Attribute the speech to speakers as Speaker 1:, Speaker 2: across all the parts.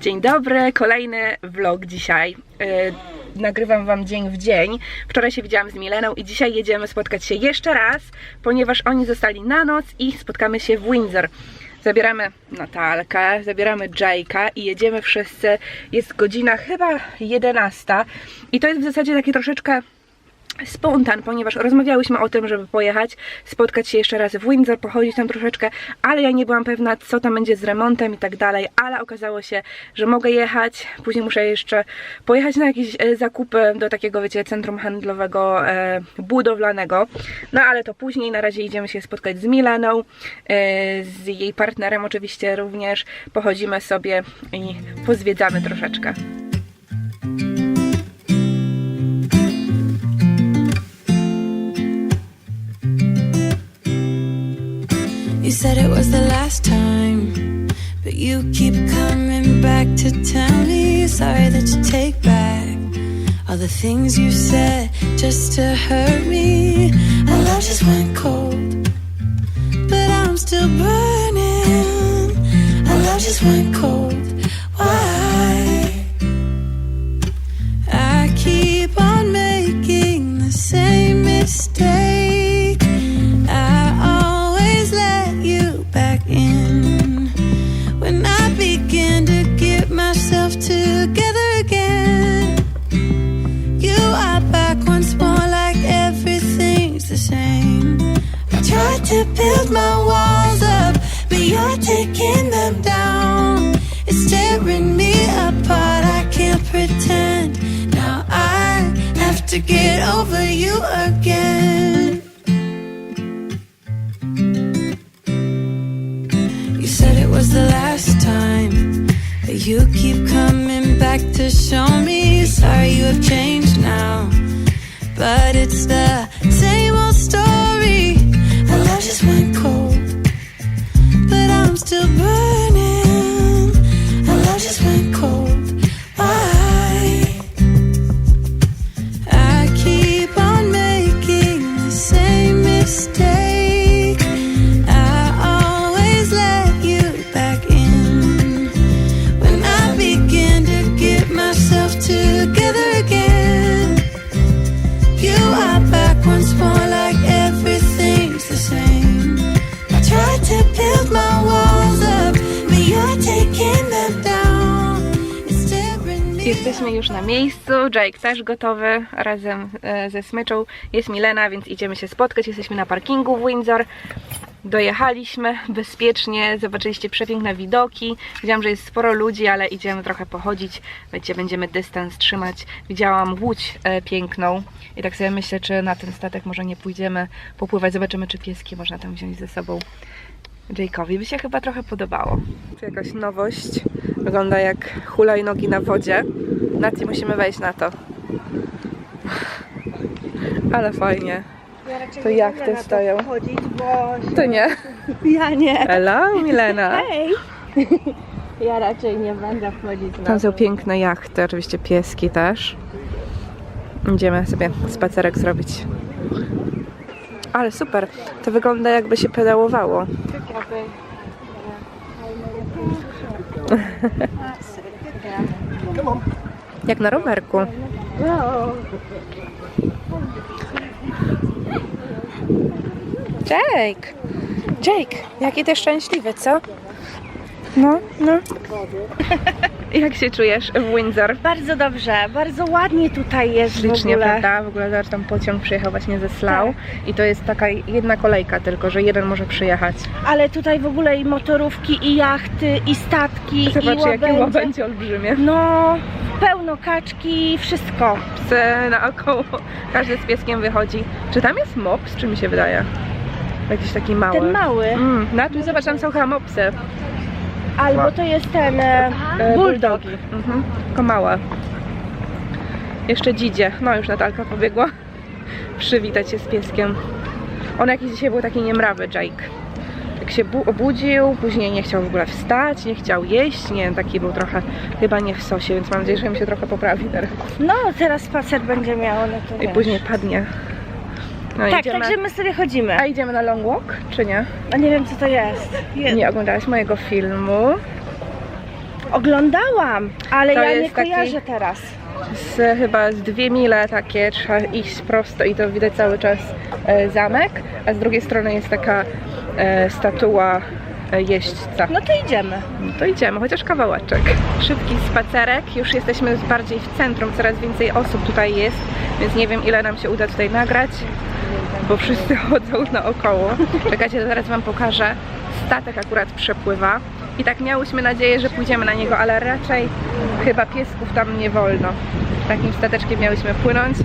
Speaker 1: Dzień dobry, kolejny vlog dzisiaj. Yy, nagrywam wam dzień w dzień. Wczoraj się widziałam z Mileną i dzisiaj jedziemy spotkać się jeszcze raz, ponieważ oni zostali na noc i spotkamy się w Windsor. Zabieramy Natalkę, zabieramy Jake'a i jedziemy wszyscy. Jest godzina chyba 11 i to jest w zasadzie takie troszeczkę spontan, ponieważ rozmawiałyśmy o tym, żeby pojechać, spotkać się jeszcze raz w Windsor, pochodzić tam troszeczkę, ale ja nie byłam pewna, co tam będzie z remontem i tak dalej, ale okazało się, że mogę jechać, później muszę jeszcze pojechać na jakieś e, zakupy do takiego, wiecie, centrum handlowego e, budowlanego, no ale to później, na razie idziemy się spotkać z Milaną, e, z jej partnerem oczywiście również, pochodzimy sobie i pozwiedzamy troszeczkę.
Speaker 2: You said it was the last time, but you keep coming back to tell me you're sorry that you take back all the things you said just to hurt me. Our love just went cold, but I'm still burning. Our love just went cold. To get over you again. You said it was the last time, but you keep coming back to show me. Sorry, you have changed now, but it's the
Speaker 1: Jesteśmy już na miejscu, Jake też gotowy, razem e, ze Smyczą. Jest Milena, więc idziemy się spotkać. Jesteśmy na parkingu w Windsor. Dojechaliśmy bezpiecznie, zobaczyliście przepiękne widoki. Widziałam, że jest sporo ludzi, ale idziemy trochę pochodzić. Wiecie, będziemy dystans trzymać. Widziałam łódź e, piękną i tak sobie myślę, czy na ten statek może nie pójdziemy popływać. Zobaczymy, czy pieski można tam wziąć ze sobą. Jake'owi by się chyba trochę podobało. Tu jakaś nowość. Wygląda jak hulajnogi na wodzie. Nati, musimy wejść na to. Ale fajnie.
Speaker 3: Ja
Speaker 1: To jak te stoją?
Speaker 3: bo
Speaker 1: To nie.
Speaker 3: ja nie.
Speaker 1: Hello, Milena.
Speaker 3: Hej! Ja raczej nie będę wchodzić na
Speaker 1: Tam są piękne jachty, oczywiście pieski też. Idziemy sobie spacerek zrobić. Ale super. To wygląda jakby się pedałowało. Jak na rowerku. Jake! Jake, jaki ty szczęśliwy, co? No, no. Jak się czujesz w Windsor?
Speaker 3: Bardzo dobrze, bardzo ładnie tutaj jest w
Speaker 1: Ślicznie,
Speaker 3: ogóle.
Speaker 1: prawda? W ogóle zobacz, tam pociąg przyjechał właśnie ze Slough i to jest taka jedna kolejka tylko, że jeden może przyjechać.
Speaker 3: Ale tutaj w ogóle i motorówki, i jachty, i statki, i
Speaker 1: Zobacz, jakie
Speaker 3: łabędzie.
Speaker 1: łabędzie olbrzymie.
Speaker 3: No, pełno kaczki, wszystko.
Speaker 1: Psy naokoło, każdy z pieskiem wychodzi. Czy tam jest mops, czy mi się wydaje? Jakiś taki mały.
Speaker 3: Ten mały,
Speaker 1: Mm, na tu zobacz, tam są chyba mopsy.
Speaker 3: Albo to jest ten e,
Speaker 1: E,
Speaker 3: bulldog.
Speaker 1: Mhm, tylko małe. Jeszcze dzidzie. No już Natalka pobiegła przywitać się z pieskiem. On jakiś dzisiaj był taki niemrawy, Jake. Jak się bu- obudził, później nie chciał w ogóle wstać, nie chciał jeść, nie wiem, taki był trochę chyba nie w sosie, więc mam nadzieję, że mi się trochę poprawi teraz.
Speaker 3: No, teraz spacer będzie miał, no to
Speaker 1: I
Speaker 3: wiesz.
Speaker 1: później padnie. No,
Speaker 3: Tak,
Speaker 1: idziemy.
Speaker 3: także my sobie chodzimy.
Speaker 1: A idziemy na long walk, czy nie?
Speaker 3: A nie wiem co to jest. Je-
Speaker 1: Nie oglądałaś mojego filmu.
Speaker 3: Oglądałam, ale
Speaker 1: To
Speaker 3: ja nie kojarzę teraz.
Speaker 1: z, chyba z dwie mile takie, trzeba iść prosto i to widać cały czas e, zamek, a z drugiej strony jest taka e, statua e, jeźdźca.
Speaker 3: No to idziemy.
Speaker 1: No to idziemy, chociaż kawałeczek. Szybki spacerek, już jesteśmy bardziej w centrum, coraz więcej osób tutaj jest, więc nie wiem ile nam się uda tutaj nagrać, bo wszyscy chodzą naokoło. Czekajcie, zaraz wam pokażę. Statek akurat przepływa i tak miałyśmy nadzieję, że pójdziemy na niego, ale raczej chyba piesków tam nie wolno. Takim stateczkiem miałyśmy płynąć,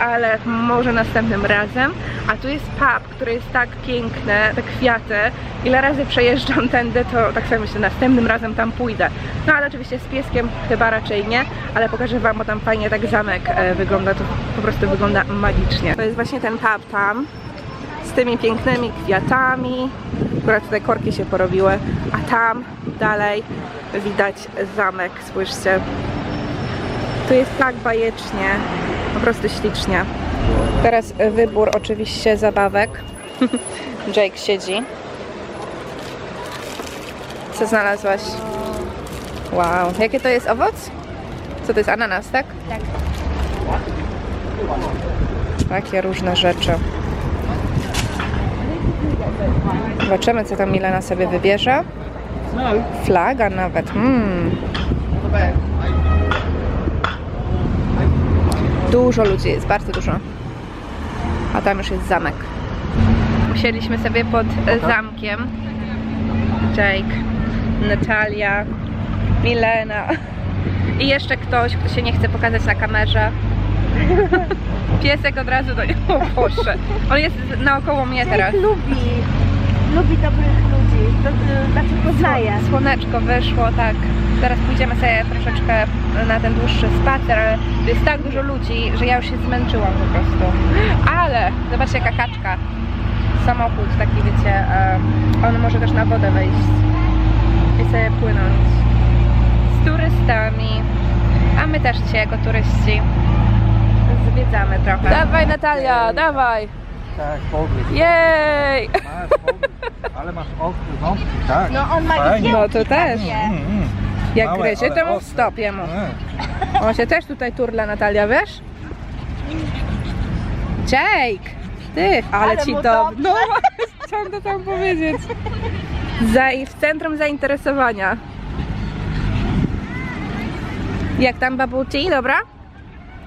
Speaker 1: ale może następnym razem. A tu jest pub, który jest tak piękny, te kwiaty. Ile razy przejeżdżam tędy, to tak sobie myślę, następnym razem tam pójdę. No ale oczywiście z pieskiem chyba raczej nie, ale pokażę wam, bo tam fajnie tak zamek e, wygląda, to po prostu wygląda magicznie. To jest właśnie ten pub tam, z tymi pięknymi kwiatami. Akurat tutaj korki się porobiły, a tam dalej widać zamek, spójrzcie. Tu jest tak bajecznie, po prostu ślicznie. Teraz wybór oczywiście zabawek. Jake siedzi. Co znalazłaś? Wow, jakie to jest owoc? Co to jest ananas, tak?
Speaker 3: Tak.
Speaker 1: Takie różne rzeczy. Zobaczymy, co tam Milena sobie wybierze. Flaga nawet. Mm. Dużo ludzi jest, bardzo dużo. A tam już jest zamek. Usiedliśmy sobie pod e, zamkiem. Jake, Natalia, Milena i jeszcze ktoś, kto się nie chce pokazać na kamerze. Piesek od razu do niego poszedł. On jest naokoło mnie teraz.
Speaker 3: Jake lubi, lubi dobrych ludzi, to, y, znaczy poznaje.
Speaker 1: Słoneczko wyszło, tak. Teraz pójdziemy sobie troszeczkę na ten dłuższy spacer, ale jest tak dużo ludzi, że ja już się zmęczyłam po prostu. Ale zobaczcie jaka kaczka. Samochód taki wiecie, on może też na wodę wejść i sobie płynąć. Z turystami. A my też dzisiaj jako turyści zwiedzamy trochę. Dawaj Natalia, dawaj!
Speaker 4: Tak, pogryz.
Speaker 1: Jej!
Speaker 4: Masz pogryz. Ale masz ostry ząbki, tak.
Speaker 3: No on ma
Speaker 4: Fajnie.
Speaker 3: i
Speaker 1: No to też.
Speaker 4: Mm, mm.
Speaker 1: Jak
Speaker 4: Małe,
Speaker 1: gryzie,
Speaker 4: ale
Speaker 1: to mu
Speaker 4: ostre.
Speaker 1: stopię mu.
Speaker 4: Mm.
Speaker 1: On się też tutaj turla, Natalia, wiesz? Jake! Ty, ale,
Speaker 3: Ale
Speaker 1: ci
Speaker 3: mu
Speaker 1: do...
Speaker 3: dobrze.
Speaker 1: No właśnie, chciałam to tam powiedzieć. Za, w centrum zainteresowania. Jak tam tea, dobra?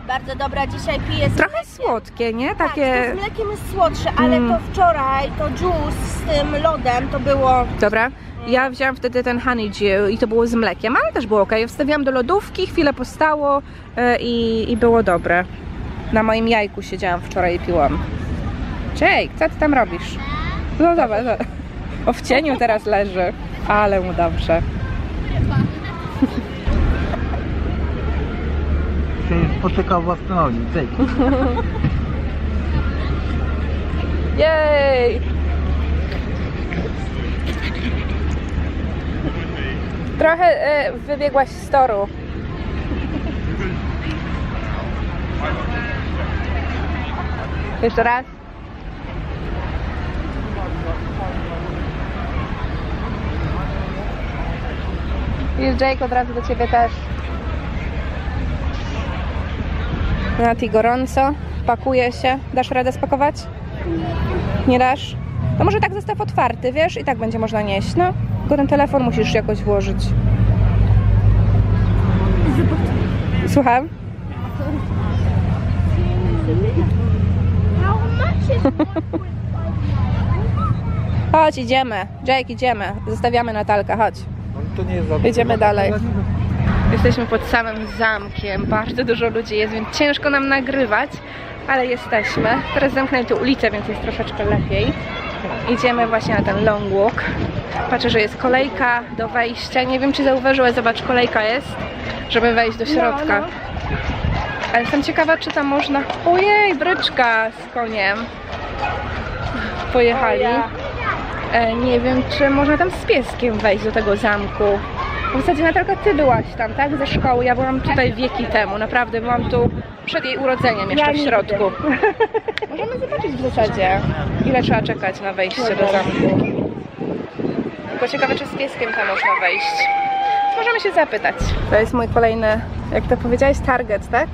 Speaker 3: Bardzo dobra, dzisiaj piję z
Speaker 1: Trochę słodkie, nie?
Speaker 3: Tak,
Speaker 1: Takie...
Speaker 3: to z mlekiem jest słodsze, ale
Speaker 1: Mm.
Speaker 3: to wczoraj, to juice z tym lodem, to było...
Speaker 1: Dobra. Ja wzięłam wtedy ten honeydew i to było z mlekiem, ale też było ok. Wstawiłam do lodówki, chwilę postało e, i, i było dobre. Na moim jajku siedziałam wczoraj i piłam. Jake, co ty tam robisz? No dobra, dobra. O w cieniu teraz leży, ale mu dobrze.
Speaker 4: Spotyka własne nogi. Jake.
Speaker 1: Jej! Trochę e, wybiegłaś z toru. Jeszcze raz. Jest Jake od razu do ciebie też. Nati gorąco, pakuje się. Dasz radę spakować? Nie dasz? To może tak zostaw otwarty, wiesz? I tak będzie można nieść, no. Tylko ten telefon musisz jakoś włożyć. Słucham? Chodź, idziemy. Jake, idziemy. Zostawiamy Natalkę, chodź.
Speaker 4: No to nie jest za
Speaker 1: Jedziemy dalej. Jesteśmy pod samym zamkiem, bardzo dużo ludzi jest, więc ciężko nam nagrywać, ale jesteśmy. Teraz zamknęli tu ulicę, więc jest troszeczkę lepiej. Idziemy właśnie na ten long walk. Patrzę, że jest kolejka do wejścia. Nie wiem, czy zauważyłeś, zobacz, kolejka jest, żeby wejść do środka.
Speaker 3: no.
Speaker 1: Ale jestem ciekawa, czy tam można... Ojej, bryczka z koniem. Pojechali. E, nie wiem, czy można tam z pieskiem wejść do tego zamku. W zasadzie Natalka, ty byłaś tam, tak? Ze szkoły. Ja byłam tutaj wieki temu. Naprawdę byłam tu przed jej urodzeniem jeszcze
Speaker 3: Ja
Speaker 1: w środku. Możemy zobaczyć w zasadzie, ile trzeba czekać na wejście do zamku. Tylko ciekawe, czy z pieskiem tam można wejść. możemy się zapytać. To jest mój kolejny, jak to powiedziałeś, target, tak?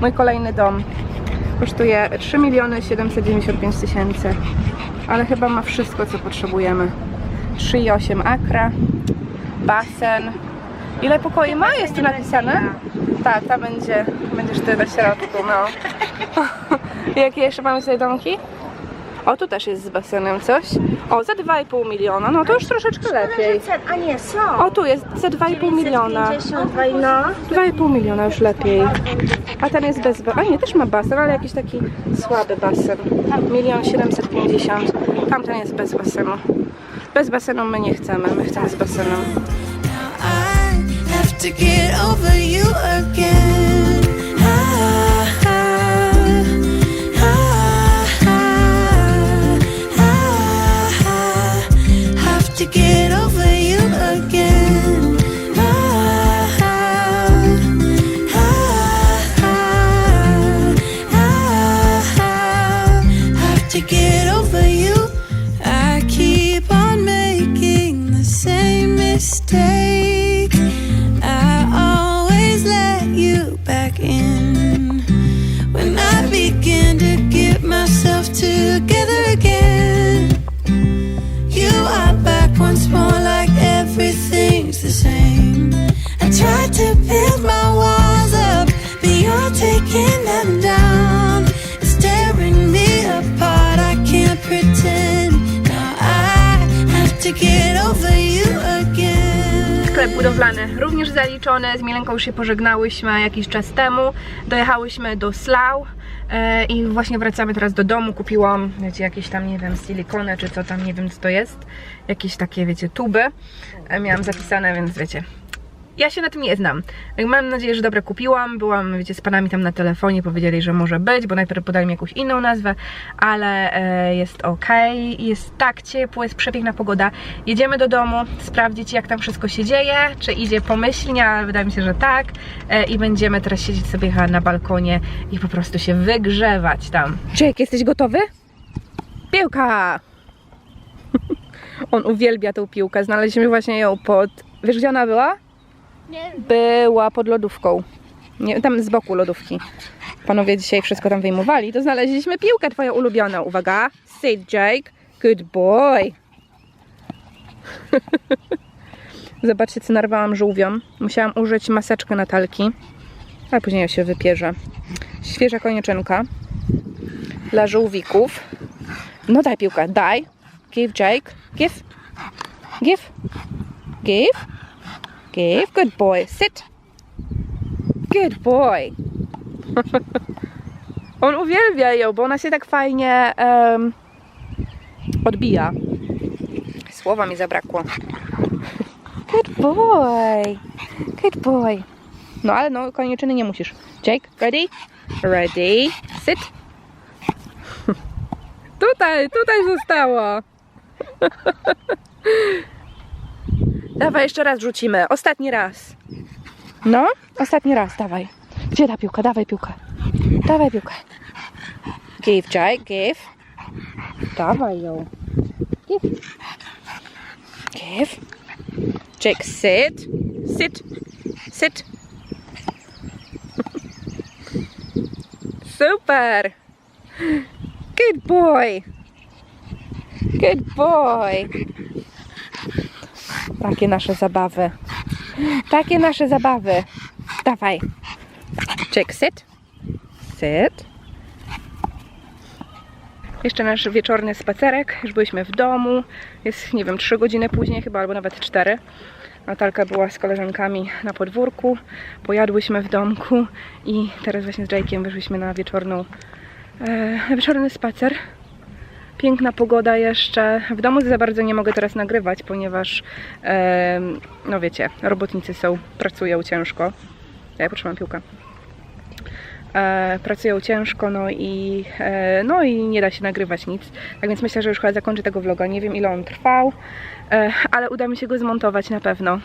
Speaker 1: Mój kolejny dom. Kosztuje 3 miliony 795 tysięcy, ale chyba ma wszystko, co potrzebujemy. 3,8 akra, basen. Ile pokoi ma? Jest tu napisane? Tak, ta będzie, będziesz ty na środku, no. Jakie jeszcze mamy tutaj domki? O, tu też jest z basenem coś. O, za 2,5 miliona, no to już troszeczkę lepiej.
Speaker 3: A nie, są.
Speaker 1: O, tu jest za 2,5 miliona.
Speaker 3: 52, no.
Speaker 1: 2,5 miliona już lepiej. A ten jest bez basenu. A nie, też ma basen, ale jakiś taki słaby basen. Milion 750. Tamten jest bez basenu. Bez basenu my nie chcemy, my chcemy z basenem.
Speaker 2: I have to get over you again. Together again, you are back once more like everything's the same. I tried to build my walls up, but you're taking them down. It's tearing me apart. I can't pretend. Now I have to get over you.
Speaker 1: Sklep budowlany również zaliczony. Z Milenką już się pożegnałyśmy jakiś czas temu. Dojechałyśmy do Slough. e, I właśnie wracamy teraz do domu. Kupiłam, wiecie, jakieś tam, nie wiem, silikony czy co tam, nie wiem co to jest. Jakieś takie, wiecie, tuby. E, Miałam zapisane, więc wiecie, ja się na tym nie znam. Mam nadzieję, że dobre kupiłam. Byłam, wiecie, z panami tam na telefonie, powiedzieli, że może być, bo najpierw podali mi jakąś inną nazwę, ale e, jest ok. Jest tak ciepło, jest przepiękna pogoda. Jedziemy do domu, sprawdzić jak tam wszystko się dzieje, czy idzie pomyślnie, ale wydaje mi się, że tak. E, I będziemy teraz siedzieć sobie na balkonie i po prostu się wygrzewać tam. Jake, jesteś gotowy? Piłka! On uwielbia tą piłkę. Znaleźliśmy właśnie ją pod... Wiesz, gdzie ona była? Była pod lodówką. Nie, tam z boku lodówki. Panowie dzisiaj wszystko tam wyjmowali, to znaleźliśmy piłkę twoją ulubioną. Uwaga, sit Jake, good boy. Zobaczcie, co narwałam żółwiom. Musiałam użyć maseczkę Natalki, ale później ja się wypierzę. Świeża konieczynka dla żółwików. No daj piłkę, daj. Give Jake, give, give, give. Good boy. Sit. Good boy. On uwielbia ją, bo ona się tak fajnie em, odbija. Słowa mi zabrakło. Good boy. Good boy. No ale no, konieczyny nie musisz. Jake, ready? Ready. Sit. tutaj, tutaj zostało. Dawaj, jeszcze raz rzucimy. Ostatni raz. No, ostatni raz, dawaj. Gdzie ta piłka? Dawaj piłkę. Dawaj piłkę. Give, Jake, give. Dawaj ją. Give. Give. Jake, sit. Sit. Sit. Super. Good boy. Good boy. Takie nasze zabawy. Takie nasze zabawy. Dawaj. Check, sit. Sit. Jeszcze nasz wieczorny spacerek. Już byliśmy w domu. Jest, nie wiem, 3 godziny później chyba, albo nawet 4. Natalka była z koleżankami na podwórku. Pojadłyśmy w domku i teraz właśnie z Jake'iem wyszliśmy na wieczorną, e, wieczorny spacer. Piękna pogoda jeszcze. W domu za bardzo nie mogę teraz nagrywać, ponieważ no wiecie, robotnicy są, pracują ciężko. Ja potrzebam piłkę. E, pracują ciężko, no i, e, no i nie da się nagrywać nic. Tak więc myślę, że już chyba zakończę tego vloga. Nie wiem ile on trwał, e, ale uda mi się go zmontować na pewno.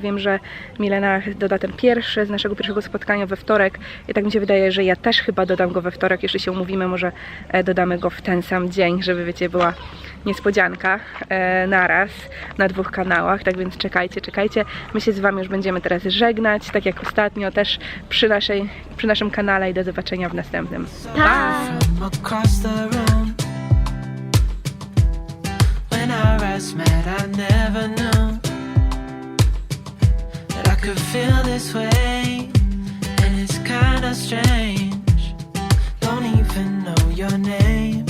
Speaker 1: Wiem, że Milena doda ten pierwszy z naszego pierwszego spotkania we wtorek i tak mi się wydaje, że ja też chyba dodam go we wtorek. Jeśli się umówimy, może dodamy go w ten sam dzień, żeby wiecie, była niespodzianka e, naraz na dwóch kanałach, tak więc czekajcie, czekajcie. My się z Wami już będziemy teraz żegnać, tak jak ostatnio też przy, naszej, przy naszym kanale i do zobaczenia w następnym. Pa!
Speaker 5: Don't even know your name